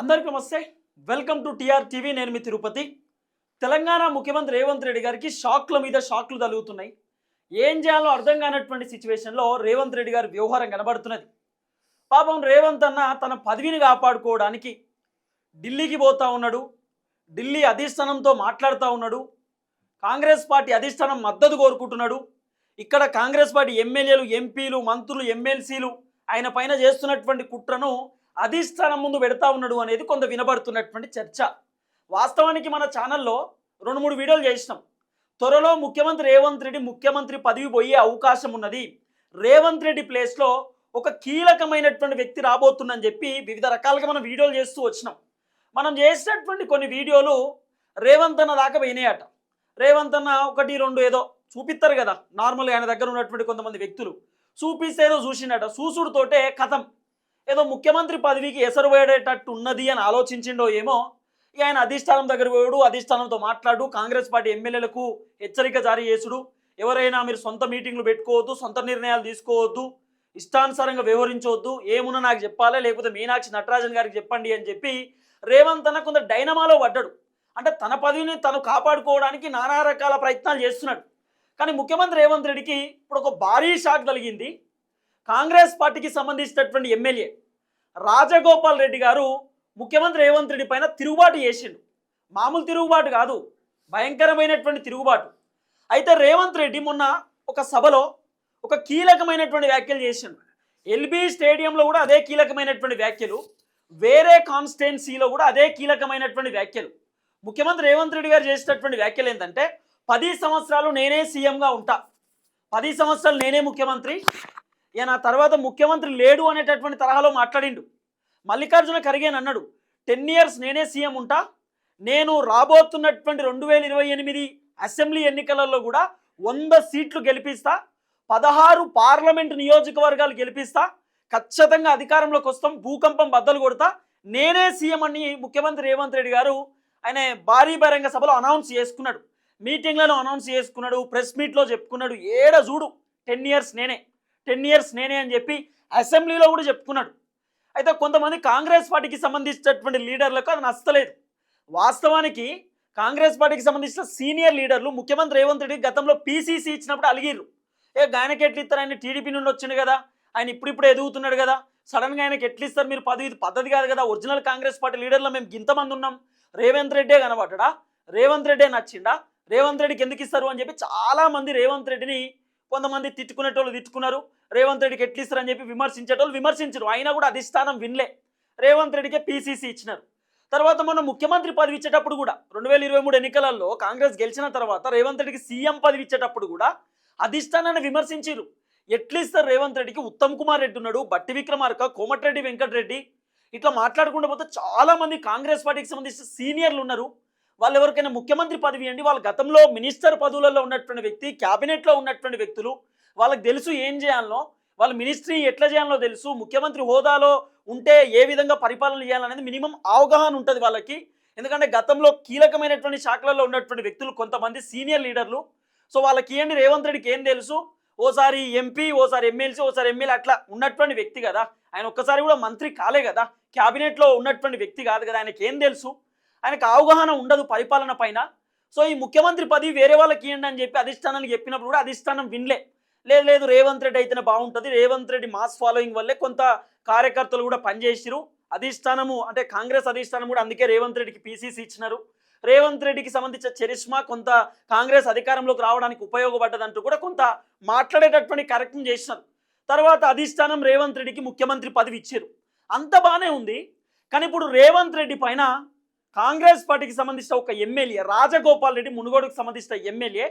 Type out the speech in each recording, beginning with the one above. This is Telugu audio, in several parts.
అందరికీ నమస్తే. వెల్కమ్ టు టిఆర్ టీవీ నేను మీ తిరుపతి. తెలంగాణ ముఖ్యమంత్రి రేవంత్ రెడ్డి గారికి షాక్ల మీద షాక్లు తగులుతున్నాయి. ఏం చేయాలో అర్థం కానటువంటి సిచ్యువేషన్లో రేవంత్ రెడ్డి గారి వ్యవహారం కనబడుతున్నది. పాపం రేవంత్ అన్న తన పదవిని కాపాడుకోవడానికి ఢిల్లీకి పోతా ఉన్నాడు. ఢిల్లీ అధిష్టానంతో మాట్లాడుతూ ఉన్నాడు. కాంగ్రెస్ పార్టీ అధిష్టానం మద్దతు కోరుకుంటున్నాడు. ఇక్కడ కాంగ్రెస్ పార్టీ ఎమ్మెల్యేలు ఎంపీలు మంత్రులు ఎమ్మెల్సీలు ఆయన పైన చేస్తున్నటువంటి కుట్రను అధిష్టానం ముందు పెడతా ఉన్నాడు అనేది కొంత వినబడుతున్నటువంటి చర్చ. వాస్తవానికి మన ఛానల్లో రెండు మూడు వీడియోలు చేసినాం. త్వరలో ముఖ్యమంత్రి రేవంత్ రెడ్డి ముఖ్యమంత్రి పదవి పోయే అవకాశం ఉన్నది. రేవంత్ రెడ్డి ప్లేస్లో ఒక కీలకమైనటువంటి వ్యక్తి రాబోతుందని చెప్పి వివిధ రకాలుగా మనం వీడియోలు చేస్తూ వచ్చినాం. మనం చేసినటువంటి కొన్ని వీడియోలు రేవంత్ అన్న దాకా పోయినాయట. రేవంత్ అన్న ఒకటి రెండు ఏదో చూపిస్తారు కదా. నార్మల్గా ఆయన దగ్గర ఉన్నటువంటి కొంతమంది వ్యక్తులు. చూపిస్తే ఏదో చూసిండట. చూసుడుతోటే కథం. ఏదో ముఖ్యమంత్రి పదవికి ఎసరు వేడేటట్టు ఉన్నది అని ఆలోచించిండో ఏమో ఇక ఆయన అధిష్టానం దగ్గర పోయాడు అధిష్టానంతో మాట్లాడు కాంగ్రెస్ పార్టీ ఎమ్మెల్యేలకు హెచ్చరిక జారీ చేసుడు ఎవరైనా మీరు సొంత మీటింగ్లు పెట్టుకోవద్దు సొంత నిర్ణయాలు తీసుకోవద్దు ఇష్టానుసారంగా వ్యవహరించవద్దు ఏమున్నా నాకు చెప్పాలి లేకపోతే మీనాక్షి నటరాజన్ గారికి చెప్పండి అని చెప్పి రేవంత్ అన్న కొంత డైనమాలో పడ్డాడు. అంటే తన పదవిని తను కాపాడుకోవడానికి నానా రకాల ప్రయత్నాలు చేస్తున్నాడు. కానీ ముఖ్యమంత్రి రేవంత్ రెడ్డికి ఇప్పుడు ఒక భారీ షాక్ కలిగింది కాంగ్రెస్ పార్టీకి సంబంధించినటువంటి ఎమ్మెల్యే రాజగోపాల్ రెడ్డి గారు ముఖ్యమంత్రి రేవంత్ రెడ్డి పైన తిరుగుబాటు చేసిండు. మామూలు తిరుగుబాటు కాదు భయంకరమైనటువంటి తిరుగుబాటు. అయితే రేవంత్ రెడ్డి మొన్న ఒక సభలో ఒక కీలకమైనటువంటి వ్యాఖ్యలు చేసిండు. ఎల్బీ స్టేడియంలో కూడా అదే కీలకమైనటువంటి వ్యాఖ్యలు వేరే కాన్స్టిట్యున్సీలో కూడా అదే కీలకమైనటువంటి వ్యాఖ్యలు. ముఖ్యమంత్రి రేవంత్ రెడ్డి గారు చేసినటువంటి వ్యాఖ్యలు ఏంటంటే పది సంవత్సరాలు నేనే సీఎంగా ఉంటా. పది సంవత్సరాలు నేనే ముఖ్యమంత్రి ఇక నా తర్వాత ముఖ్యమంత్రి లేడు అనేటటువంటి తరహాలో మాట్లాడిండు. మల్లికార్జున ఖర్గే అన్నాడు టెన్ ఇయర్స్ నేనే సీఎం ఉంటా నేను రాబోతున్నటువంటి రెండు వేల ఇరవై ఎనిమిది అసెంబ్లీ ఎన్నికలలో కూడా వంద సీట్లు గెలిపిస్తా పదహారు పార్లమెంటు నియోజకవర్గాలు గెలిపిస్తా ఖచ్చితంగా అధికారంలోకి వస్తాం భూకంపం బద్దలు కొడతా నేనే సీఎం అని ముఖ్యమంత్రి రేవంత్ రెడ్డి గారు ఆయన భారీ బహిరంగ సభలో అనౌన్స్ చేసుకున్నాడు. మీటింగ్లలో అనౌన్స్ చేసుకున్నాడు ప్రెస్ మీట్లో చెప్పుకున్నాడు ఏడ చూడు టెన్ ఇయర్స్ నేనే టెన్ ఇయర్స్ నేనే అని చెప్పి అసెంబ్లీలో కూడా చెప్పుకున్నాడు. అయితే కొంతమంది కాంగ్రెస్ పార్టీకి సంబంధించినటువంటి లీడర్లకు అది నచ్చలేదు. వాస్తవానికి కాంగ్రెస్ పార్టీకి సంబంధించిన సీనియర్ లీడర్లు ముఖ్యమంత్రి రేవంత్ రెడ్డి గతంలో పీసీసీ ఇచ్చినప్పుడు అలిగిర్రు. ఏ ఆయనకి ఎట్లు ఇస్తారు? ఆయన టీడీపీ నుండి వచ్చిండు కదా. ఆయన ఇప్పుడిప్పుడు ఎదుగుతున్నాడు కదా. సడన్గా ఆయనకి ఎట్లు ఇస్తారు మీరు? పదవి ఇది పద్ధతి కాదు కదా. ఒరిజినల్ కాంగ్రెస్ పార్టీ లీడర్లో మేము ఇంతమంది ఉన్నాం. రేవంత్ రెడ్డే కనబడ్డా? రేవంత్ రెడ్డే నచ్చిండా? రేవంత్ రెడ్డికి ఎందుకు ఇస్తారు అని చెప్పి చాలా మంది రేవంత్ రెడ్డిని కొంతమంది తిట్టుకునేటోళ్ళు తిట్టుకున్నారు. రేవంత్ రెడ్డికి ఎట్లిస్తారని అని చెప్పి విమర్శించేటోళ్ళు విమర్శించరు. అయినా కూడా అధిష్టానం వినలే. రేవంత్ రెడ్డికే పీసీసీ ఇచ్చినారు. తర్వాత మొన్న ముఖ్యమంత్రి పదవి ఇచ్చేటప్పుడు కూడా రెండు వేల ఇరవై మూడు ఎన్నికలలో కాంగ్రెస్ గెలిచిన తర్వాత రేవంత్ రెడ్డికి సీఎం పదవి ఇచ్చేటప్పుడు కూడా అధిష్టానాన్ని విమర్శించారు ఎట్లిస్తారు రేవంత్ రెడ్డికి? ఉత్తమ్ కుమార్ రెడ్డి ఉన్నాడు బట్టి విక్రమార్క కోమటిరెడ్డి వెంకటరెడ్డి. ఇట్లా మాట్లాడకుండా పోతే చాలా మంది కాంగ్రెస్ పార్టీకి సంబంధించిన సీనియర్లు ఉన్నారు. వాళ్ళు ఎవరికైనా ముఖ్యమంత్రి పదవి అండి వాళ్ళ గతంలో మినిస్టర్ పదవులలో ఉన్నటువంటి వ్యక్తి క్యాబినెట్లో ఉన్నటువంటి వ్యక్తులు వాళ్ళకి తెలుసు ఏం చేయాలనో వాళ్ళ మినిస్ట్రీ ఎట్లా చేయాలో తెలుసు ముఖ్యమంత్రి హోదాలో ఉంటే ఏ విధంగా పరిపాలన చేయాలనేది మినిమం అవగాహన ఉంటుంది వాళ్ళకి. ఎందుకంటే గతంలో కీలకమైనటువంటి శాఖలలో ఉన్నటువంటి వ్యక్తులు కొంతమంది సీనియర్ లీడర్లు. సో వాళ్ళకి ఏంటి రేవంత్ రెడ్డికి ఏం తెలుసు? ఓసారి ఎంపీ ఓసారి ఎమ్మెల్సీ ఓసారి ఎమ్మెల్యే అట్లా ఉన్నటువంటి వ్యక్తి కదా. ఆయన ఒక్కసారి కూడా మంత్రి కాలే కదా. క్యాబినెట్లో ఉన్నటువంటి వ్యక్తి కాదు కదా ఆయనకి ఏం తెలుసు? ఆయనకు అవగాహన ఉండదు పరిపాలన పైన. సో ఈ ముఖ్యమంత్రి పదవి వేరే వాళ్ళకి ఇవ్వండి అని చెప్పి అధిష్టానానికి చెప్పినప్పుడు కూడా అధిష్టానం వినలే. లేదు లేదు రేవంత్ రెడ్డి అయితేనే బాగుంటుంది. రేవంత్ రెడ్డి మాస్ ఫాలోయింగ్ వల్లే కొంత కార్యకర్తలు కూడా పనిచేసిరు అధిష్టానము అంటే కాంగ్రెస్ అధిష్టానం కూడా అందుకే రేవంత్ రెడ్డికి పీసీసీ ఇచ్చినారు. రేవంత్ రెడ్డికి సంబంధించిన చరిష్మా కొంత కాంగ్రెస్ అధికారంలోకి రావడానికి ఉపయోగపడ్డదంటూ కూడా కొంత మాట్లాడేటటువంటి కార్యక్రమం చేసినారు. తర్వాత అధిష్టానం రేవంత్ రెడ్డికి ముఖ్యమంత్రి పదవి ఇచ్చారు అంత బాగానే ఉంది. కానీ ఇప్పుడు రేవంత్ రెడ్డి పైన కాంగ్రెస్ పార్టీకి సంబంధించిన ఒక ఎమ్మెల్యే రాజగోపాల్ రెడ్డి మునుగోడుకు సంబంధించిన ఎమ్మెల్యే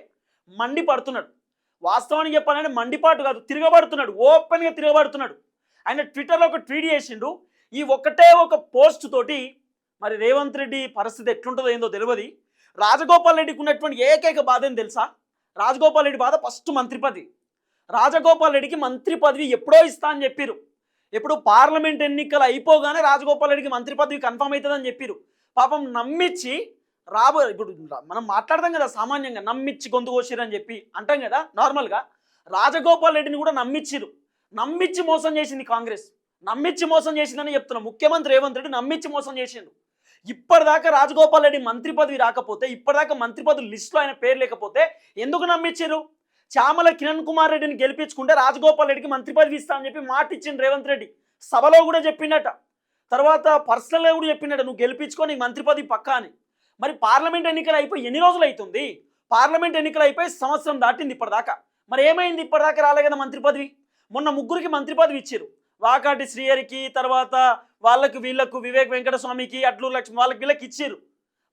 మండిపడుతున్నాడు. వాస్తవానికి చెప్పాలంటే మండిపాటు కాదు తిరగబడుతున్నాడు. ఓపెన్గా తిరగబడుతున్నాడు. ఆయన ట్విట్టర్లో ఒక ట్వీట్ చేసిండు. ఈ ఒకటే ఒక పోస్ట్ తోటి మరి రేవంత్ రెడ్డి పరిస్థితి ఎట్లుంటుందో ఏందో తెలియదు రాజగోపాల్ రెడ్డికి ఉన్నటువంటి ఏకైక బాధ ఏం తెలుసా? రాజగోపాల్ రెడ్డి బాధ ఫస్ట్ మంత్రి పదవి. రాజగోపాల్ రెడ్డికి మంత్రి పదవి ఎప్పుడో ఇస్తా అని చెప్పిరు ఎప్పుడు పార్లమెంట్ ఎన్నికలు అయిపోగానే రాజగోపాల్ రెడ్డికి మంత్రి పదవి కన్ఫర్మ్ అవుతుందని చెప్పారు పాపం నమ్మిచ్చి రాబో ఇప్పుడు మనం మాట్లాడదాం కదా సామాన్యంగా నమ్మిచ్చి గొంతు కోసిరని చెప్పి అంటాం కదా నార్మల్గా రాజగోపాల్ రెడ్డిని కూడా నమ్మిచ్చిరు నమ్మిచ్చి మోసం చేసింది కాంగ్రెస్. నమ్మిచ్చి మోసం చేసిందని చెప్తున్నా. ముఖ్యమంత్రి రేవంత్ రెడ్డి నమ్మించి మోసం చేసిండు. ఇప్పటిదాకా రాజగోపాల్ రెడ్డి మంత్రి పదవి రాకపోతే ఇప్పటిదాకా మంత్రి పదవి లిస్టులో ఆయన పేరు లేకపోతే ఎందుకు నమ్మించారు చామల కిరణ్ కుమార్ రెడ్డిని గెలిపించుకుంటే రాజగోపాల్ రెడ్డికి మంత్రి పదవి ఇస్తా అని చెప్పి మాట ఇచ్చింది రేవంత్ రెడ్డి. సభలో కూడా చెప్పిండట. తర్వాత పర్సనల్గా కూడా చెప్పిండట నువ్వు గెలిపించుకో నీకు మంత్రి పదవి పక్కా అని. మరి పార్లమెంట్ ఎన్నికలు అయిపోయి ఎన్ని రోజులు అవుతుంది పార్లమెంట్ ఎన్నికలు అయిపోయి సంవత్సరం దాటింది ఇప్పటిదాకా. మరి ఏమైంది ఇప్పటిదాకా రాలే కదా మంత్రి పదవి? మొన్న ముగ్గురికి మంత్రి పదవి ఇచ్చారు వాకాటి శ్రీహరికి తర్వాత వాళ్ళకు వీళ్ళకు వివేక్ వెంకటస్వామికి అట్లు లక్ష్మి వాళ్ళకి వీళ్ళకి ఇచ్చారు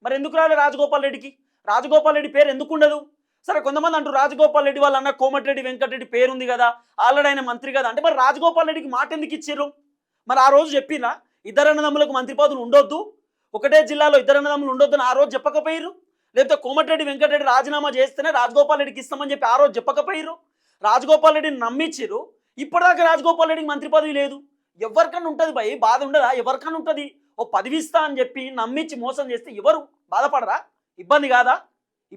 మరి ఎందుకు రాలే రాజగోపాల్ రెడ్డికి? రాజగోపాల్ రెడ్డి పేరు ఎందుకు ఉండదు సరే కొంతమంది అంటారు రాజగోపాల్ రెడ్డి వాళ్ళ అన్న కోమటిరెడ్డి వెంకటరెడ్డి పేరుంది కదా ఆల్రెడీ ఆయన మంత్రి కదా. అంటే మరి రాజగోపాల్ రెడ్డికి మాట ఎందుకు ఇచ్చారు మరి ఆ రోజు చెప్పినా ఇద్దరన్నదమ్ములకు మంత్రి పదవులు ఉండొద్దు. ఒకటే జిల్లాలో ఇద్దరు ఉండొద్దని ఉండొద్దు అని ఆ రోజు చెప్పకపోయారు లేకపోతే కోమటిరెడ్డి వెంకటరెడ్డి రాజీనామా చేస్తేనే రాజగోపాల్ రెడ్డికి ఇస్తామని చెప్పి ఆ రోజు చెప్పకపోయారు రాజగోపాల్ రెడ్డిని నమ్మించారు ఇప్పటిదాకా రాజగోపాల్ రెడ్డికి మంత్రి పదవి లేదు. ఎవరికన్నా ఉంటుంది భయ్ బాధ ఉండదా? ఎవరికన్నా ఉంటుంది? ఓ పదవిస్తా అని చెప్పి నమ్మించి మోసం చేస్తే ఎవరు? బాధపడరా? ఇబ్బంది కాదా?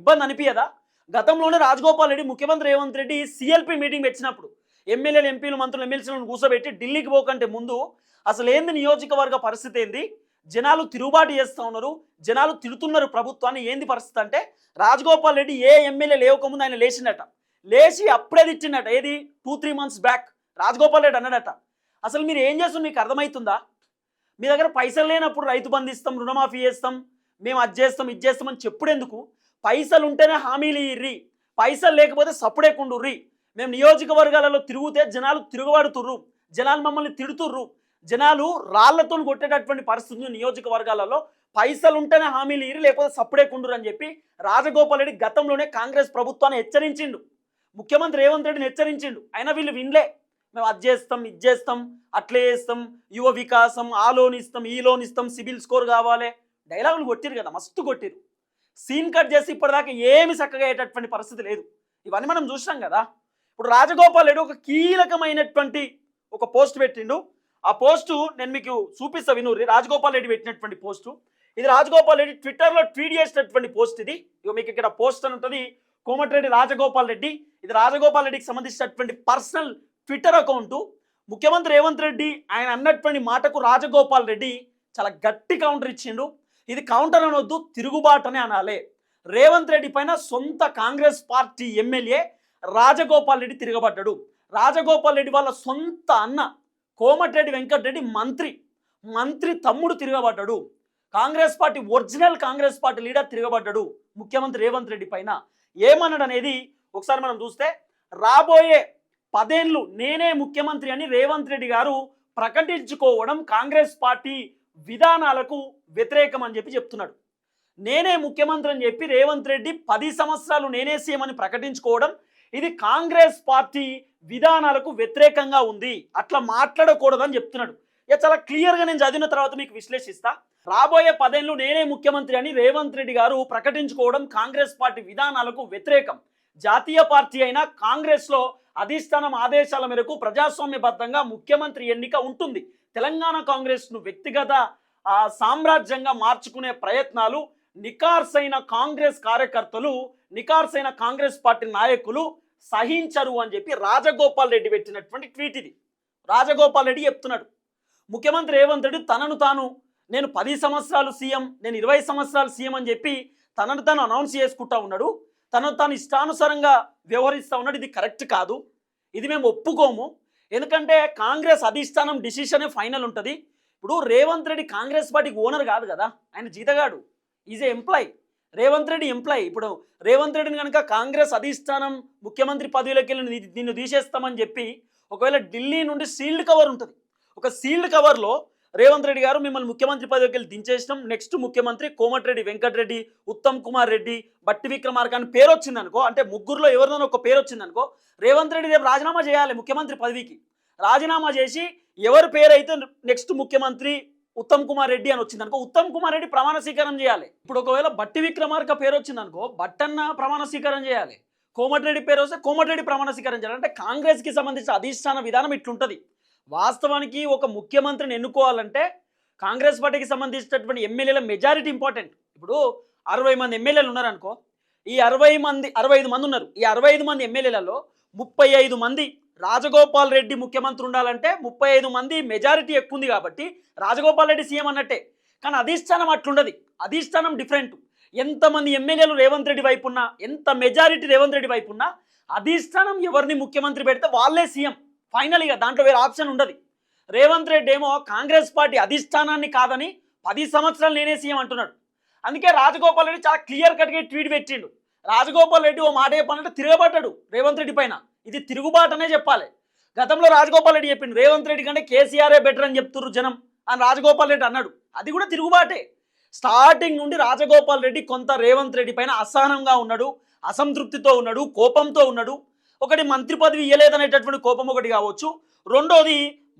ఇబ్బంది అనిపించదా గతంలోనే రాజగోపాల్ రెడ్డి ముఖ్యమంత్రి రేవంత్ రెడ్డి సిఎల్పి మీటింగ్ పెట్టినప్పుడు ఎమ్మెల్యేలు ఎంపీలు మంత్రులు ఎమ్మెల్సీలను కూర్చోబెట్టి ఢిల్లీకి పోకంటే ముందు అసలు ఏంది నియోజకవర్గ పరిస్థితి ఏంది? జనాలు తిరుగుబాటు చేస్తూ ఉన్నారు జనాలు తిడుతున్నారు ప్రభుత్వాన్ని. ఏంది పరిస్థితి అంటే రాజగోపాల్ రెడ్డి ఏ ఎమ్మెల్యే లేవకముందు ఆయన లేచిండట. లేచి అప్పుడే తిట్టిండట. ఏది? Two three months back Rajagopal Reddy అన్నాడట. అసలు మీరు ఏం చేస్తున్నారు? మీకు అర్థమవుతుందా మీ దగ్గర పైసలు లేనప్పుడు రైతు బంధిస్తాం రుణమాఫీ చేస్తాం మేము అది చేస్తాం ఇది చేస్తామని చెప్పుడెందుకు? పైసలు ఉంటేనే హామీలు ఇర్రి. పైసలు లేకపోతే సప్పుడేకుండుర్రి మేము నియోజకవర్గాలలో తిరుగుతే జనాలు తిరుగుబడుతుర్రు. జనాలు మమ్మల్ని తిడుతుర్రు. జనాలు రాళ్ళతో కొట్టేటటువంటి పరిస్థితులు నియోజకవర్గాలలో. పైసలు ఉంటేనే హామీలు ఇరి లేకపోతే సప్పుడేకుండురు అని చెప్పి రాజగోపాల్ రెడ్డి గతంలోనే కాంగ్రెస్ ప్రభుత్వాన్ని హెచ్చరించిండు. ముఖ్యమంత్రి రేవంత్ రెడ్డిని హెచ్చరించిండు. అయినా వీళ్ళు వినలే. మేము అది చేస్తాం ఇది చేస్తాం అట్లే చేస్తాం యువ వికాసం ఆ లోన్ ఇస్తాం ఈ లోన్ ఇస్తాం సిబిల్ స్కోర్ కావాలి. డైలాగులు కొట్టిరు కదా మస్తు కొట్టిరు. సీన్ కట్ చేసి ఇప్పటిదాకా ఏమి చక్కగా అయ్యేటటువంటి పరిస్థితి లేదు. ఇవన్నీ మనం చూసినాం కదా. ఇప్పుడు రాజగోపాల్ రెడ్డి ఒక కీలకమైనటువంటి ఒక పోస్ట్ పెట్టిండు. ఆ పోస్టు నేను మీకు చూపిస్తా వినూరి. రాజగోపాల్ రెడ్డి పెట్టినటువంటి పోస్టు. ఇది రాజగోపాల్ రెడ్డి ట్విట్టర్లో ట్వీట్ చేసినటువంటి పోస్ట్ ఇది. ఇక మీకు ఇక్కడ పోస్ట్ అని ఉంటుంది. కోమటిరెడ్డి రాజగోపాల్ రెడ్డి. ఇది రాజగోపాల్ రెడ్డికి సంబంధించినటువంటి పర్సనల్ ట్విట్టర్ అకౌంటు. ముఖ్యమంత్రి రేవంత్ రెడ్డి ఆయన అన్నటువంటి మాటకు రాజగోపాల్ రెడ్డి చాలా గట్టి కౌంటర్ ఇచ్చిండు. ఇది కౌంటర్ అనొద్దు తిరుగుబాటు అని అనాలి. రేవంత్ రెడ్డి పైన సొంత కాంగ్రెస్ పార్టీ ఎమ్మెల్యే రాజగోపాల్ రెడ్డి తిరగబడ్డాడు. రాజగోపాల్ రెడ్డి వాళ్ళ సొంత అన్న కోమటిరెడ్డి వెంకటరెడ్డి మంత్రి. మంత్రి తమ్ముడు తిరగబడ్డాడు. Congress party original Congress party leader తిరగబడ్డాడు ముఖ్యమంత్రి రేవంత్ రెడ్డి పైన. ఏమన్నాడు అనేది ఒకసారి మనం చూస్తే రాబోయే పదేళ్ళు నేనే ముఖ్యమంత్రి అని రేవంత్ రెడ్డి గారు ప్రకటించుకోవడం కాంగ్రెస్ పార్టీ విధానాలకు వ్యతిరేకం అని చెప్పి చెప్తున్నాడు. నేనే ముఖ్యమంత్రి అని చెప్పి రేవంత్ రెడ్డి పది సంవత్సరాలు నేనే సీఎం అని ప్రకటించుకోవడం ఇది కాంగ్రెస్ పార్టీ విధానాలకు వ్యతిరేకంగా ఉంది. అట్లా మాట్లాడకూడదని చెప్తున్నాడు. ఇక చాలా క్లియర్గా నేను చదివిన తర్వాత మీకు విశ్లేషిస్తా. రాబోయే పదేళ్ళు నేనే ముఖ్యమంత్రి అని రేవంత్ రెడ్డి గారు ప్రకటించుకోవడం కాంగ్రెస్ పార్టీ విధానాలకు వ్యతిరేకం. జాతీయ పార్టీ అయిన కాంగ్రెస్లో అధిష్టానం ఆదేశాల మేరకు ప్రజాస్వామ్యబద్ధంగా ముఖ్యమంత్రి ఎన్నిక ఉంటుంది. తెలంగాణ కాంగ్రెస్ను వ్యక్తిగత సామ్రాజ్యంగా మార్చుకునే ప్రయత్నాలు నికార్సైన కాంగ్రెస్ కార్యకర్తలు నికార్సైన కాంగ్రెస్ పార్టీ నాయకులు సహించరు అని చెప్పి రాజగోపాల్ రెడ్డి పెట్టినటువంటి ట్వీట్ ఇది. రాజగోపాల్ రెడ్డి చెప్తున్నాడు. ముఖ్యమంత్రి రేవంత్ రెడ్డి తనను తాను నేను పది సంవత్సరాలు సీఎం నేను ఇరవై సంవత్సరాలు సీఎం అని చెప్పి తనను తాను అనౌన్స్ చేసుకుంటా ఉన్నాడు. తనను తాను ఇష్టానుసారంగా వ్యవహరిస్తూ ఉన్నాడు. ఇది కరెక్ట్ కాదు. ఇది మేము ఒప్పుకోము. ఎందుకంటే కాంగ్రెస్ అధిష్టానం డిసిషనే ఫైనల్ ఉంటుంది. ఇప్పుడు రేవంత్ రెడ్డి కాంగ్రెస్ పార్టీకి ఓనర్ కాదు కదా. ఆయన జీతగాడు. Is a employee Revanth Reddy employee. ఇప్పుడు రేవంత్ రెడ్డిని కనుక కాంగ్రెస్ అధిష్టానం ముఖ్యమంత్రి పదవిలోకి వెళ్ళి నిన్ను తీసేస్తామని చెప్పి ఒకవేళ ఢిల్లీ నుండి సీల్డ్ కవర్ ఉంటుంది. ఒక సీల్డ్ కవర్లో రేవంత్ రెడ్డి గారు మిమ్మల్ని ముఖ్యమంత్రి పదవికి వెళ్ళి దించేసినాం. నెక్స్ట్ ముఖ్యమంత్రి కోమటిరెడ్డి వెంకటరెడ్డి ఉత్తమ్ కుమార్ రెడ్డి బట్టి విక్రమార్క అని పేరు వచ్చిందనుకో అంటే ముగ్గురులో ఎవరిదైనా ఒక పేరు వచ్చింది అనుకో రేవంత్ రెడ్డి రేపు రాజీనామా చేయాలి ముఖ్యమంత్రి పదవికి. రాజీనామా చేసి ఎవరి పేరు అయితే నెక్స్ట్ ముఖ్యమంత్రి ఉత్తమ్ కుమార్ రెడ్డి అని వచ్చింది అనుకో ఉత్తమ్ కుమార్ రెడ్డి ప్రమాణ స్వీకారం చేయాలి. ఇప్పుడు ఒకవేళ బట్టి విక్రమార్క పేరు వచ్చింది అనుకో బట్టన్న ప్రమాణ స్వీకారం చేయాలి. కోమటిరెడ్డి పేరు వస్తే కోమటిరెడ్డి ప్రమాణ స్వీకారం చేయాలి. అంటే కాంగ్రెస్కి సంబంధించిన అధిష్టాన విధానం ఇట్లుంటుంది. వాస్తవానికి ఒక ముఖ్యమంత్రిని ఎన్నుకోవాలంటే కాంగ్రెస్ పార్టీకి సంబంధించినటువంటి ఎమ్మెల్యేల మెజారిటీ ఇంపార్టెంట్. ఇప్పుడు అరవై మంది ఎమ్మెల్యేలు ఉన్నారనుకో ఈ అరవై మంది అరవై ఐదు మంది ఉన్నారు. ఈ అరవై ఐదు మంది ఎమ్మెల్యేలలో ముప్పై ఐదు మంది రాజగోపాల్ రెడ్డి ముఖ్యమంత్రి ఉండాలంటే ముప్పై ఐదు మంది మెజారిటీ ఎక్కువ ఉంది కాబట్టి రాజగోపాల్ రెడ్డి సీఎం అన్నట్టే. కానీ అధిష్టానం అట్లుండదు. అధిష్టానం డిఫరెంట్. ఎంతమంది ఎమ్మెల్యేలు రేవంత్ రెడ్డి వైపు ఉన్నా ఎంత మెజారిటీ రేవంత్ రెడ్డి వైపు ఉన్నా అధిష్టానం ఎవరిని ముఖ్యమంత్రి పెడితే వాళ్ళే సీఎం. ఫైనల్ ఇక దాంట్లో వేరే ఆప్షన్ ఉండదు. రేవంత్ రెడ్డి ఏమో కాంగ్రెస్ పార్టీ అధిష్టానాన్ని కాదని పది సంవత్సరాలు నేనే సీఎం అంటున్నాడు. అందుకే రాజగోపాల్ రెడ్డి చాలా క్లియర్ కట్గా ట్వీట్ పెట్టిండు. రాజగోపాల్ రెడ్డి ఓ మాట చెప్పాలంటే తిరగబడ్డాడు రేవంత్ రెడ్డి పైన. ఇది తిరుగుబాటనే చెప్పాలి. గతంలో రాజగోపాల్ రెడ్డి చెప్పింది రేవంత్ రెడ్డి కంటే కేసీఆరే బెటర్ అని చెప్తున్నారు జనం అని రాజగోపాల్ రెడ్డి అన్నాడు. అది కూడా తిరుగుబాటే. స్టార్టింగ్ నుండి రాజగోపాల్ రెడ్డి కొంత రేవంత్ రెడ్డి పైన అసహనంగా ఉన్నాడు అసంతృప్తితో ఉన్నాడు కోపంతో ఉన్నాడు. ఒకటి మంత్రి పదవి ఇవ్వలేదనేటటువంటి కోపం ఒకటి కావచ్చు. రెండోది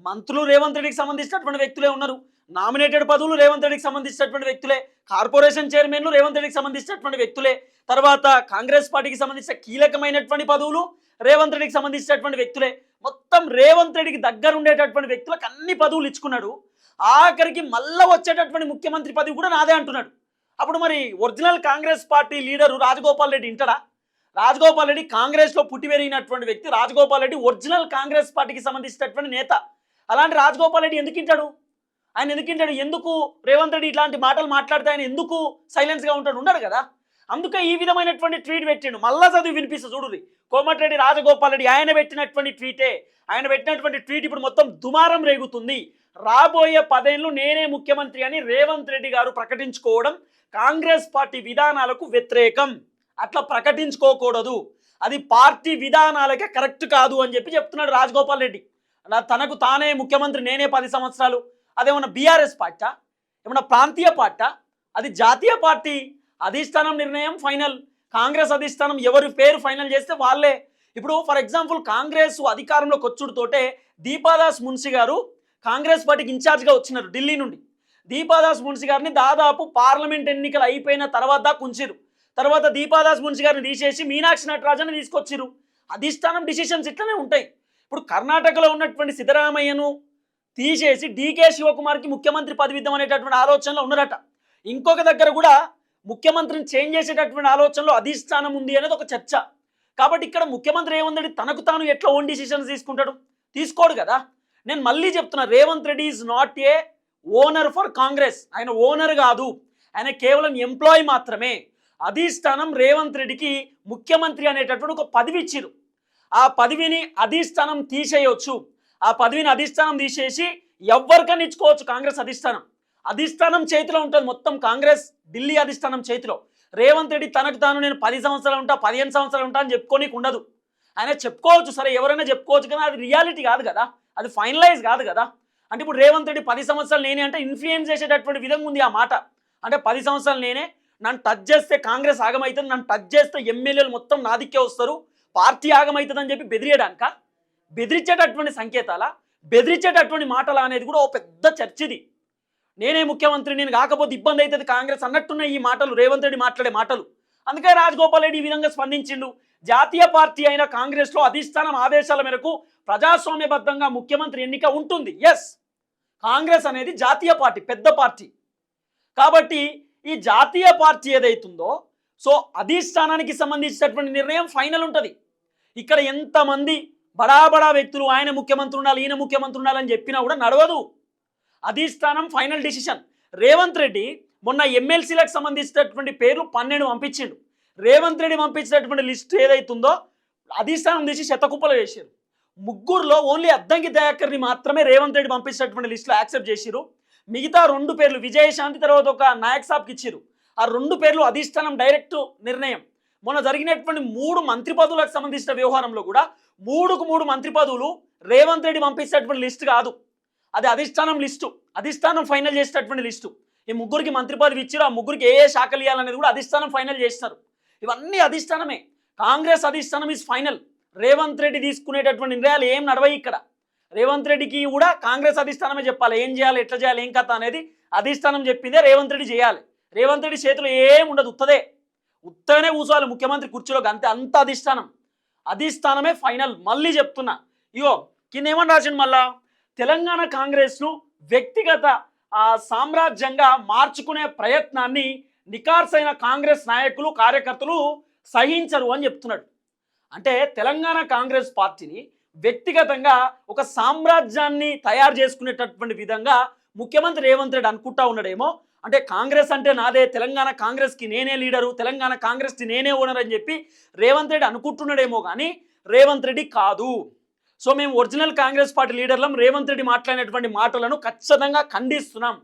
మంత్రులు రేవంత్ రెడ్డికి సంబంధించినటువంటి వ్యక్తులే ఉన్నారు. నామినేటెడ్ పదవులు రేవంత్ రెడ్డికి సంబంధించినటువంటి వ్యక్తులే. కార్పొరేషన్ చైర్మన్లు రేవంత్ రెడ్డికి సంబంధించినటువంటి వ్యక్తులే. తర్వాత కాంగ్రెస్ పార్టీకి సంబంధించిన కీలకమైనటువంటి పదవులు రేవంత్ రెడ్డికి సంబంధించినటువంటి వ్యక్తులే. మొత్తం రేవంత్ రెడ్డికి దగ్గర ఉండేటటువంటి వ్యక్తులకు అన్ని పదవులు ఇచ్చుకున్నాడు. ఆఖరికి మళ్ళా వచ్చేటటువంటి ముఖ్యమంత్రి పదవి కూడా నాదే అంటున్నాడు. అప్పుడు మరి original Congress party leader Rajagopal Reddy ఇంటడా Rajagopal Reddy కాంగ్రెస్లో పుట్టి పెరిగినటువంటి వ్యక్తి రాజగోపాల్ రెడ్డి ఒరిజినల్ కాంగ్రెస్ పార్టీకి సంబంధించినటువంటి నేత. అలాంటి రాజగోపాల్ రెడ్డి ఎందుకు ఇంటాడు ఆయన ఎందుకు ఇంటాడు ఎందుకు రేవంత్ రెడ్డి ఇట్లాంటి మాటలు మాట్లాడితే ఆయన ఎందుకు సైలెన్స్గా ఉంటాడు? ఉండడు కదా. అందుకే ఈ విధమైనటువంటి ట్వీట్ పెట్టిండు. మళ్ళా చదివి వినిపిస్తా చూడుర్రి. కోమటిరెడ్డి రాజగోపాల్ రెడ్డి ఆయన పెట్టినటువంటి ట్వీటే ఆయన పెట్టినటువంటి ట్వీట్ ఇప్పుడు మొత్తం దుమారం రేగుతుంది. రాబోయే పదేళ్ళు నేనే ముఖ్యమంత్రి అని రేవంత్ రెడ్డి గారు ప్రకటించుకోవడం కాంగ్రెస్ పార్టీ విధానాలకు వ్యతిరేకం. అట్లా ప్రకటించుకోకూడదు. అది పార్టీ విధానాలకే కరెక్ట్ కాదు అని చెప్పి చెప్తున్నాడు రాజగోపాల్ రెడ్డి. తనకు తానే ముఖ్యమంత్రి నేనే పది సంవత్సరాలు. అదేమన్నా బీఆర్ఎస్ పార్టా ఏమన్నా ప్రాంతీయ పార్టా అది జాతీయ పార్టీ. అధిష్టానం నిర్ణయం ఫైనల్. కాంగ్రెస్ అధిష్టానం ఎవరి పేరు ఫైనల్ చేస్తే వాళ్ళే. ఇప్పుడు ఫర్ ఎగ్జాంపుల్ కాంగ్రెస్ అధికారంలోకి వచ్చుడుతోటే దీపాదాస్ మున్షి గారు కాంగ్రెస్ పార్టీకి ఇన్ఛార్జ్గా వచ్చినారు ఢిల్లీ నుండి. దీపాదాస్ మున్షి గారిని దాదాపు పార్లమెంట్ ఎన్నికలు అయిపోయిన తర్వాత కుంచిరు తర్వాత దీపాదాస్ మున్షి గారిని తీసేసి మీనాక్షి నటరాజన్ తీసుకొచ్చిరు అధిష్టానం డిసిషన్స్ ఇట్లనే ఉంటాయి. ఇప్పుడు కర్ణాటకలో ఉన్నటువంటి సిద్ధరామయ్యను తీసేసి డీకే శివకుమార్కి ముఖ్యమంత్రి పదవిద్దాం అనేటటువంటి ఆలోచనలో ఉన్నారట. ఇంకొక దగ్గర కూడా ముఖ్యమంత్రిని చేంజ్ చేసేటటువంటి ఆలోచనలో అధిష్టానం ఉంది అనేది ఒక చర్చ. కాబట్టి ఇక్కడ ముఖ్యమంత్రి ఏముందండి? తనకు తాను ఎట్లా ఓన్ డిసిషన్స్ తీసుకుంటాడు? తీసుకోడు కదా. నేను మళ్ళీ చెప్తున్నా Revanth Reddy is not a owner for Congress ఆయన ఓనర్ కాదు. ఆయన కేవలం ఎంప్లాయీ మాత్రమే. అధిష్టానం రేవంత్ రెడ్డికి ముఖ్యమంత్రి అనేటటువంటి ఒక పదవి ఇచ్చిరు. ఆ పదవిని అధిష్టానం తీసేయొచ్చు. ఆ పదవిని అధిష్టానం తీసేసి ఎవరికైనా ఇచ్చుకోవచ్చు కాంగ్రెస్ అధిష్టానం. అధిష్టానం చేతిలో ఉంటుంది. మొత్తం కాంగ్రెస్ ఢిల్లీ అధిష్టానం చేతిలో. రేవంత్ రెడ్డి తనకు తాను నేను పది సంవత్సరాలు ఉంటా పదిహేను సంవత్సరాలు ఉంటా అని చెప్పుకోనికి ఉండదు. ఆయన చెప్పుకోవచ్చు. సరే ఎవరైనా చెప్పుకోవచ్చు కానీ అది రియాలిటీ కాదు కదా. అది ఫైనలైజ్ కాదు కదా. అంటే ఇప్పుడు రేవంత్ రెడ్డి పది సంవత్సరాలు నేనే అంటే ఇన్ఫ్లుయెన్స్ చేసేటటువంటి విధంగా ఉంది ఆ మాట. అంటే పది సంవత్సరాలు నేనే నన్ను టచ్ చేస్తే కాంగ్రెస్ ఆగమవుతుంది నన్ను టచ్ చేస్తే ఎమ్మెల్యేలు మొత్తం నా దిక్కే వస్తారు పార్టీ ఆగమవుతుందని చెప్పి బెదిరేయడానిక? బెదిరించేటటువంటి సంకేతాల? బెదిరించేటటువంటి మాటల అనేది కూడా ఓ పెద్ద చర్చిది. నేనే ముఖ్యమంత్రి నేను కాకపోతే ఇబ్బంది అవుతుంది కాంగ్రెస్ అన్నట్టున్న ఈ మాటలు రేవంత్ రెడ్డి మాట్లాడే మాటలు. అందుకే రాజగోపాల్ రెడ్డి ఈ విధంగా స్పందించిండు. జాతీయ పార్టీ అయిన కాంగ్రెస్లో అధిష్టానం ఆదేశాల మేరకు ప్రజాస్వామ్యబద్ధంగా ముఖ్యమంత్రి ఎన్నిక ఉంటుంది. ఎస్ కాంగ్రెస్ అనేది జాతీయ పార్టీ పెద్ద పార్టీ. కాబట్టి ఈ జాతీయ పార్టీ ఏదైతుందో సో అధిష్టానానికి సంబంధించినటువంటి నిర్ణయం ఫైనల్ ఉంటుంది. ఇక్కడ ఎంతమంది బడా బడా వ్యక్తులు ఆయన ముఖ్యమంత్రి ఉండాలి ఈయన ముఖ్యమంత్రి ఉండాలని చెప్పినా కూడా నడవదు. అధిష్టానం ఫైనల్ డిసిషన్. రేవంత్ రెడ్డి మొన్న ఎమ్మెల్సీలకు సంబంధించినటువంటి పేర్లు పన్నెండు పంపించిండు. రేవంత్ రెడ్డి పంపించినటువంటి లిస్ట్ ఏదైతుందో అధిష్టానం తీసి శతకుప్పలు చేశారు ముగ్గురులో ఓన్లీ అద్దంకి దయాకర్ని మాత్రమే రేవంత్ రెడ్డి పంపించినటువంటి లిస్టులో యాక్సెప్ట్ చేసిరు మిగతా రెండు పేర్లు విజయశాంతి తర్వాత ఒక నాయక్ సాబ్కి ఇచ్చిరు ఆ రెండు పేర్లు అధిష్టానం డైరెక్ట్ నిర్ణయం. మొన్న జరిగినటువంటి మూడు మంత్రి పదవులకు సంబంధించిన వ్యవహారంలో కూడా మూడుకు మూడు మంత్రి పదవులు రేవంత్ రెడ్డి పంపించినటువంటి లిస్ట్ కాదు. అది అధిష్టానం లిస్టు. అధిష్టానం ఫైనల్ చేసేటటువంటి లిస్టు. ఈ ముగ్గురికి మంత్రి పదవి ఇచ్చారు ఆ ముగ్గురికి ఏ ఏ శాఖలు ఇవ్వాలనేది కూడా అధిష్టానం ఫైనల్ చేస్తారు ఇవన్నీ అధిష్టానమే. కాంగ్రెస్ అధిష్టానం ఇస్ ఫైనల్ రేవంత్ రెడ్డి తీసుకునేటటువంటి నిర్ణయాలు ఏం నడవయి ఇక్కడ. రేవంత్ రెడ్డికి కూడా కాంగ్రెస్ అధిష్టానమే చెప్పాలి. ఏం చేయాలి ఎట్లా చేయాలి ఏం కథ అనేది అధిష్టానం చెప్పిందే రేవంత్ రెడ్డి చేయాలి. రేవంత్ రెడ్డి చేతిలో ఏం ఉండదు ఉత్తదే. ఉత్తగానే కూర్చోవాలి ముఖ్యమంత్రి కుర్చీలోకి అంతే అంత అధిష్టానం. అధిష్టానమే ఫైనల్ మళ్ళీ చెప్తున్నా. ఇగో కింద ఏమని రాసిండు మళ్ళా? తెలంగాణ కాంగ్రెస్ను వ్యక్తిగత సామ్రాజ్యంగా మార్చుకునే ప్రయత్నాన్ని నికార్సైన కాంగ్రెస్ నాయకులు కార్యకర్తలు సహించరు అని చెప్తున్నాడు. అంటే తెలంగాణ కాంగ్రెస్ పార్టీని వ్యక్తిగతంగా ఒక సామ్రాజ్యాన్ని తయారు చేసుకునేటటువంటి విధంగా ముఖ్యమంత్రి రేవంత్ రెడ్డి అనుకుంటా ఉన్నాడేమో. అంటే కాంగ్రెస్ అంటే నాదే తెలంగాణ కాంగ్రెస్కి నేనే లీడరు తెలంగాణ కాంగ్రెస్కి నేనే ఓనర్ అని చెప్పి రేవంత్ రెడ్డి అనుకుంటున్నాడేమో కానీ రేవంత్ రెడ్డి కాదు. సో మేము ఒరిజినల్ కాంగ్రెస్ పార్టీ లీడర్లం రేవంత్ రెడ్డి మాట్లాడినటువంటి మాటలను ఖచ్చితంగా ఖండిస్తున్నాం.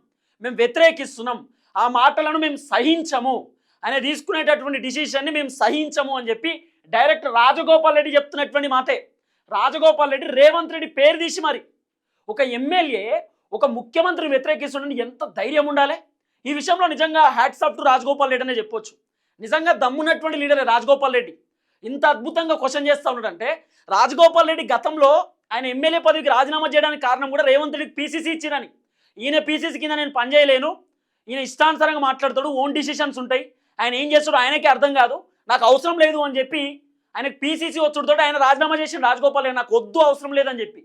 మేము వ్యతిరేకిస్తున్నాం. ఆ మాటలను మేము సహించము ఆయన తీసుకునేటటువంటి డిసిషన్ని మేము సహించము అని చెప్పి డైరెక్ట్ రాజగోపాల్ రెడ్డి చెప్తున్నటువంటి మాటే. రాజగోపాల్ రెడ్డి రేవంత్ రెడ్డి పేరు తీసి మరి. ఒక ఎమ్మెల్యే ఒక ముఖ్యమంత్రిని వ్యతిరేకిస్తుండని ఎంత ధైర్యం ఉండాలి? ఈ విషయంలో నిజంగా హ్యాట్స్ టు రాజగోపాల్ రెడ్డి అనే చెప్పొచ్చు. నిజంగా దమ్మున్నటువంటి లీడరే రాజగోపాల్ రెడ్డి. ఇంత అద్భుతంగా క్వశ్చన్ చేస్తూ ఉన్నాడంటే రాజగోపాల్ రెడ్డి గతంలో ఆయన ఎమ్మెల్యే పదవికి రాజీనామా చేయడానికి కారణం కూడా రేవంత్ రెడ్డికి పీసీసీ ఇచ్చిరని. ఈయన పీసీసీ కింద నేను పనిచేయలేను ఈయన ఇష్టానుసారంగా మాట్లాడతాడు ఓన్ డిసిషన్స్ ఉంటాయి. ఆయన ఏం చేస్తాడు ఆయనకే అర్థం కాదు. నాకు అవసరం లేదు అని చెప్పి ఆయనకు పీసీసీ వచ్చుడుతో ఆయన రాజీనామా చేసిన రాజగోపాల్ రెడ్డి. నాకు వద్దు అవసరం లేదని చెప్పి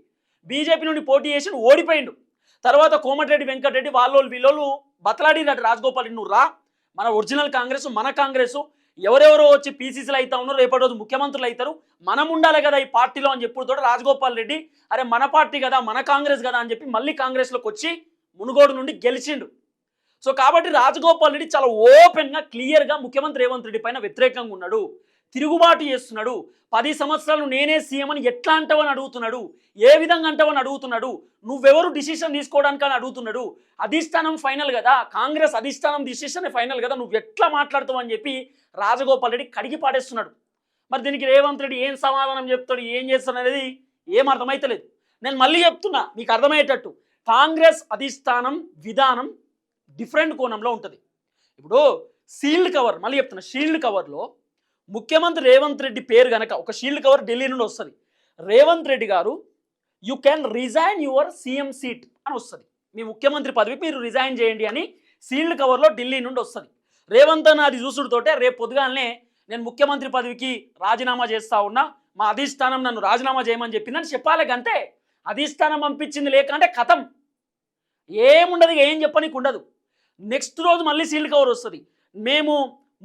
బీజేపీ నుండి పోటీ చేసి ఓడిపోయిండు. తర్వాత కోమటిరెడ్డి వెంకటరెడ్డి వాళ్ళోళ్ళు వీళ్ళు బతలాడినట్టు రాజగోపాల్ రెడ్డి. నువ్వు రా. మన ఒరిజినల్ కాంగ్రెస్ మన కాంగ్రెస్. ఎవరెవరో వచ్చి పీసీసీలు అవుతా ఉన్నారు రేపటి రోజు ముఖ్యమంత్రులు అవుతారు మనం ఉండాలి కదా ఈ పార్టీలో అని చెప్పుడు రాజగోపాల్ రెడ్డి అరే మన పార్టీ కదా మన కాంగ్రెస్ కదా అని చెప్పి మళ్ళీ కాంగ్రెస్లోకి వచ్చి మునుగోడు నుండి గెలిచిండు. సో కాబట్టి రాజగోపాల్ రెడ్డి చాలా ఓపెన్గా క్లియర్గా ముఖ్యమంత్రి రేవంత్ రెడ్డి పైన వ్యతిరేకంగా ఉన్నాడు. తిరుగుబాటు చేస్తున్నాడు. పది సంవత్సరాలు నేనే సీఎం అని ఎట్లా అంటావని అడుగుతున్నాడు? ఏ విధంగా అంటావని అడుగుతున్నాడు? నువ్వెవరు డిసిషన్ తీసుకోవడానికి అని అడుగుతున్నాడు? అధిష్టానం ఫైనల్ కదా. కాంగ్రెస్ అధిష్టానం డిసిషన్ ఫైనల్ కదా. నువ్వు ఎట్లా మాట్లాడుతావు అని చెప్పి రాజగోపాల్ రెడ్డి కడిగి పాడేస్తున్నాడు మరి దీనికి రేవంత్ రెడ్డి ఏం సమాధానం చెప్తాడు? ఏం చేస్తాడు అనేది ఏం అర్థమైతలేదు. నేను మళ్ళీ చెప్తున్నా మీకు అర్థమయ్యేటట్టు. కాంగ్రెస్ అధిష్టానం విధానం డిఫరెంట్ కోణంలో ఉంటుంది. ఇప్పుడు షీల్డ్ కవర్ మళ్ళీ చెప్తున్నా షీల్డ్ కవర్లో ముఖ్యమంత్రి రేవంత్ రెడ్డి పేరు గనక ఒక షీల్డ్ కవర్ ఢిల్లీ నుండి వస్తుంది. రేవంత్ రెడ్డి గారు you can resign your CM seat అని వస్తుంది. మీ ముఖ్యమంత్రి పదవికి మీరు రిజైన్ చేయండి అని సీల్డ్ కవర్లో ఢిల్లీ నుండి వస్తుంది. రేవంత్ అన్న అది చూసుడుతోటే రేపు పొద్దుగాలనే నేను ముఖ్యమంత్రి పదవికి రాజీనామా చేస్తా ఉన్నా మా అధిష్టానం నన్ను రాజీనామా చేయమని చెప్పిందని చెప్పాలి అంతే అధిష్టానం పంపించింది లేకంటే కథం. ఏముండదు ఏం చెప్పనీకి ఉండదు. నెక్స్ట్ రోజు మళ్ళీ సీల్డ్ కవర్ వస్తుంది. మేము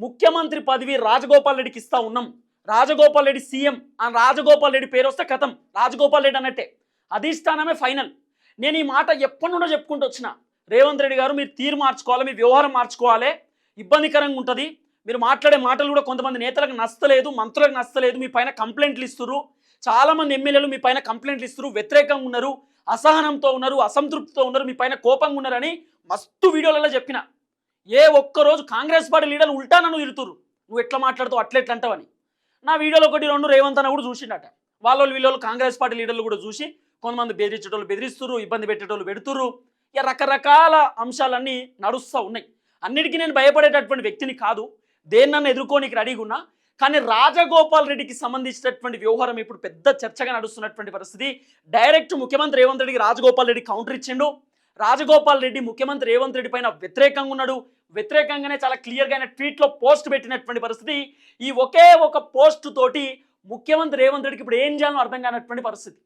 ముఖ్యమంత్రి పదవి రాజగోపాల్ రెడ్డికి ఇస్తా ఉన్నాం. రాజగోపాల్ రెడ్డి సీఎం. అని రాజగోపాల్ రెడ్డి పేరు వస్తే కథం. రాజగోపాల్ రెడ్డి అన్నట్టే. అధిష్టానమే ఫైనల్. నేను ఈ మాట ఎప్పటి నుండో చెప్పుకుంటూ వచ్చిన. రేవంత్ రెడ్డి గారు మీరు తీరు మార్చుకోవాలి మీ వ్యవహారం మార్చుకోవాలి. ఇబ్బందికరంగా ఉంటుంది. మీరు మాట్లాడే మాటలు కూడా కొంతమంది నేతలకు నచ్చలేదు మంత్రులకు నచ్చలేదు మీ పైన కంప్లైంట్లు ఇస్తున్నారు చాలామంది ఎమ్మెల్యేలు మీ పైన కంప్లైంట్లు ఇస్తున్నారు వ్యతిరేకంగా ఉన్నారు అసహనంతో ఉన్నారు అసంతృప్తితో ఉన్నారు మీ పైన కోపంగా ఉన్నారని మస్తు వీడియోలలో చెప్పిన. ఏ ఒక్కరోజు కాంగ్రెస్ పార్టీ లీడర్లు ఉల్టా నన్ను తిరుతురు నువ్వు ఎట్లా మాట్లాడుతావు అట్లా ఎట్లా అంటావని. నా వీడియోలో ఒకటి రెండు రేవంత్ అన్న కూడా చూసిండట. వాళ్ళ వీళ్ళు కాంగ్రెస్ పార్టీ లీడర్లు కూడా చూసి కొంతమంది బెదిరించేటోళ్ళు బెదిరిస్తురు ఇబ్బంది పెట్టేటోళ్ళు పెడుతురు ఇక రకరకాల అంశాలన్నీ నడుస్తూ ఉన్నాయి. అన్నిటికీ నేను భయపడేటటువంటి వ్యక్తిని కాదు. దేన్నన్నా ఎదుర్కోనికి రెడీగా ఉన్నా. కానీ రాజగోపాల్ రెడ్డికి సంబంధించినటువంటి వ్యవహారం ఇప్పుడు పెద్ద చర్చగా నడుస్తున్నటువంటి పరిస్థితి. డైరెక్ట్ ముఖ్యమంత్రి రేవంత్ రెడ్డికి రాజగోపాల్ రెడ్డి కౌంటర్ ఇచ్చిండు. రాజగోపాల్ రెడ్డి ముఖ్యమంత్రి రేవంత్ రెడ్డి పైన వ్యతిరేకంగా ఉన్నాడు. వ్యతిరేకంగానే చాలా క్లియర్గా ఆయన ట్వీట్లో పోస్ట్ పెట్టినటువంటి పరిస్థితి. ఈ ఒకే ఒక పోస్ట్ తోటి ముఖ్యమంత్రి రేవంత్ రెడ్డికి ఇప్పుడు ఏం చేయాలో అర్థం కానటువంటి పరిస్థితి.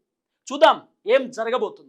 చూద్దాం ఏం జరగబోతుంది.